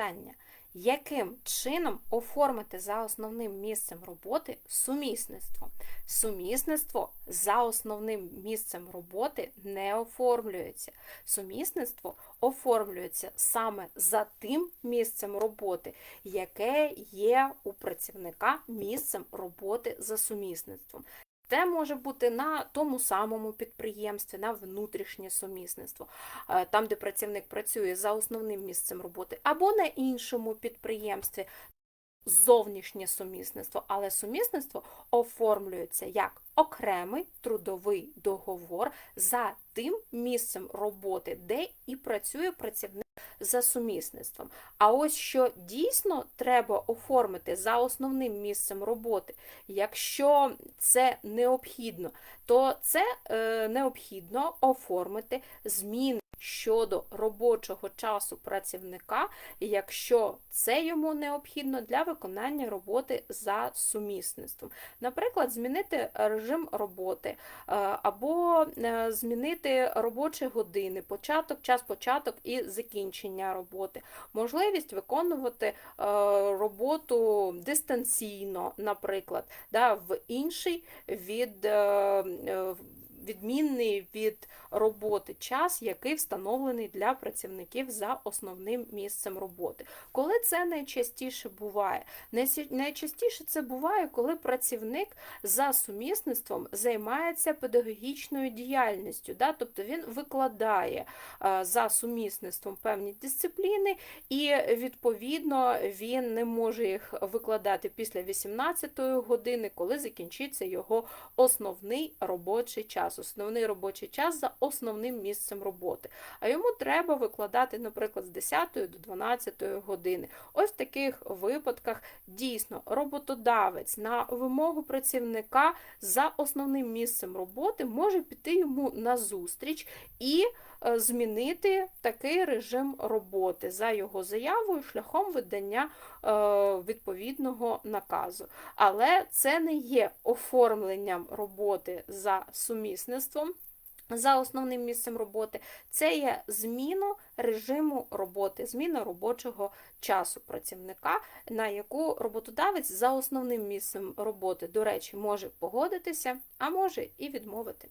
питання. Яким чином оформити за основним місцем роботи сумісництво? Сумісництво за основним місцем роботи не оформлюється. Сумісництво оформлюється саме за тим місцем роботи, яке є у працівника місцем роботи за сумісництвом. Це може бути на тому самому підприємстві, на внутрішнє сумісництво, е, там, де працівник працює за основним місцем роботи, або на іншому підприємстві. Зовнішнє сумісництво, але сумісництво оформлюється як окремий трудовий договор за тим місцем роботи, де і працює працівник за сумісництвом. А ось що дійсно треба оформити за основним місцем роботи, якщо це необхідно, то це е, необхідно оформити зміни щодо робочого часу працівника, якщо це йому необхідно для виконання роботи за сумісництвом. Наприклад, змінити режим роботи е, або е, змінити робочі години, початок, час початок і закінчення роботи, можливість виконувати е, роботу дистанційно, наприклад, да, в інший від відмінний від роботи час, який встановлений для працівників за основним місцем роботи. Коли це найчастіше буває? Найчастіше це буває, коли працівник за сумісництвом займається педагогічною діяльністю, да? тобто він викладає за сумісництвом певні дисципліни, і, відповідно, він не може їх викладати після 18 години, коли закінчиться його основний робочий час, основний робочий час за основним місцем роботи. А йому треба викладати, наприклад, з 10 до 12 години. Ось в таких випадках дійсно роботодавець на вимогу працівника за основним місцем роботи може піти йому на зустріч і е, змінити такий режим роботи за його заявою шляхом видання е, відповідного наказу. Але це не є оформленням роботи за сумісництвом за основним місцем роботи, це є зміна режиму роботи, зміна робочого часу працівника, на яку роботодавець за основним місцем роботи, до речі, може погодитися, а може і відмовити.